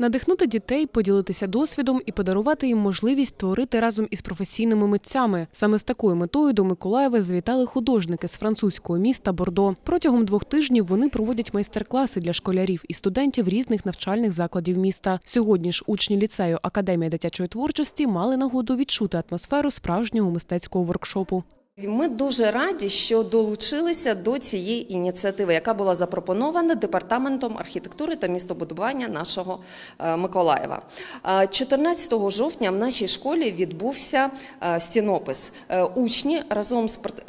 Надихнути дітей, поділитися досвідом і подарувати їм можливість творити разом із професійними митцями. Саме з такою метою до Миколаєва завітали художники з французького міста Бордо. Протягом двох тижнів вони проводять майстер-класи для школярів і студентів різних навчальних закладів міста. Сьогодні ж учні ліцею Академія дитячої творчості мали нагоду відчути атмосферу справжнього мистецького воркшопу. Ми дуже раді, що долучилися до цієї ініціативи, яка була запропонована департаментом архітектури та містобудування нашого е, Миколаєва. Е, 14 жовтня в нашій школі відбувся е, стінопис. Е, Учні разом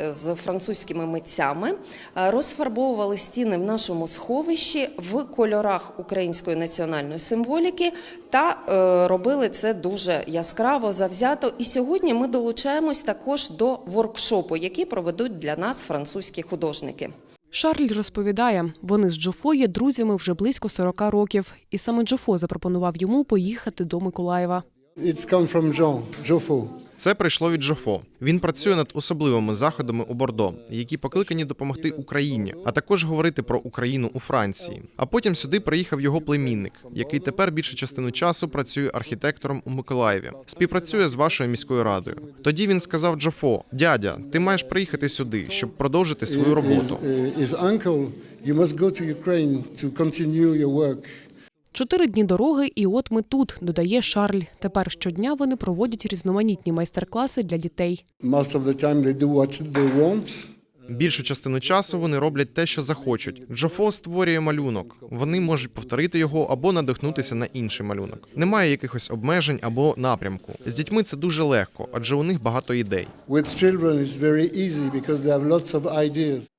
з французькими митцями е, розфарбовували стіни в нашому сховищі в кольорах української національної символіки та е, робили це дуже яскраво, завзято. І сьогодні ми долучаємось також до воркшопу, який проведуть для нас французькі художники. Шарль розповідає, вони з Джофо є друзями вже близько 40 років, і саме Джофо запропонував йому поїхати до Миколаєва. It's come from Jean, Joffo. Це прийшло від Жофо. Він працює над особливими заходами у Бордо, які покликані допомогти Україні, а також говорити про Україну у Франції. А потім сюди приїхав його племінник, який тепер більшу частину часу працює архітектором у Миколаєві. Співпрацює з вашою міською радою. Тоді він сказав Джофо: дядя, ти маєш приїхати сюди, щоб продовжити свою роботу. Uh, his uncle, you must go to Ukraine to continue your work. Чотири дні дороги, і от ми тут, додає Шарль. Тепер щодня вони проводять різноманітні майстер-класи для дітей. Більшу частину часу вони роблять те, що захочуть. Джофо створює малюнок. Вони можуть повторити його або надихнутися на інший малюнок. Немає якихось обмежень або напрямку. З дітьми це дуже легко, адже у них багато ідей.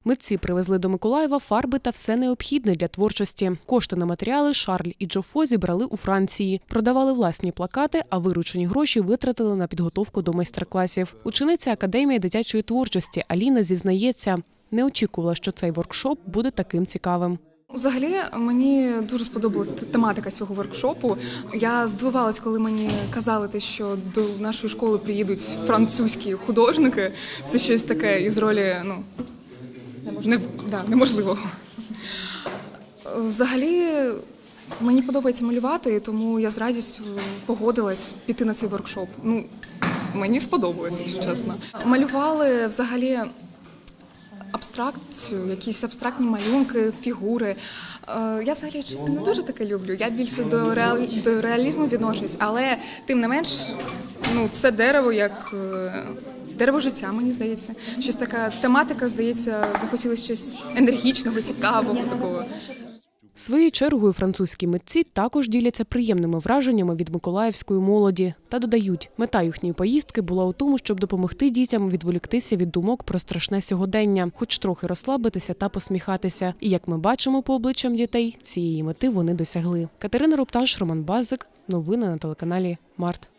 Митці привезли до Миколаєва фарби та все необхідне для творчості. Кошти на матеріали Шарль і Джофо зібрали у Франції, продавали власні плакати, а виручені гроші витратили на підготовку до майстер-класів. Учениця академії дитячої творчості Аліна зізнається, не очікувала, що цей воркшоп буде таким цікавим. Взагалі мені дуже сподобалася тематика цього воркшопу. Я здивувалась, коли мені казали, те, що до нашої школи приїдуть французькі художники. Це щось таке із ролі ну не, да. Взагалі мені подобається малювати, тому я з радістю погодилась піти на цей воркшоп. Ну мені сподобалося, якщо чесно. Малювали взагалі абстракцію, якісь абстрактні малюнки, фігури. Е, Я взагалі чесно не дуже таке люблю. Я більше до, реалі... до реалізму відношусь, але тим не менш, ну це дерево як е, дерево життя, мені здається. Щось така тематика, здається, захотілося щось енергічного, цікавого такого. Своєю чергою французькі митці також діляться приємними враженнями від миколаївської молоді та додають, мета їхньої поїздки була у тому, щоб допомогти дітям відволіктися від думок про страшне сьогодення, хоч трохи розслабитися та посміхатися. І як ми бачимо по обличчям дітей, цієї мети вони досягли. Катерина Рупташ, Роман Базик. Новини на телеканалі Март.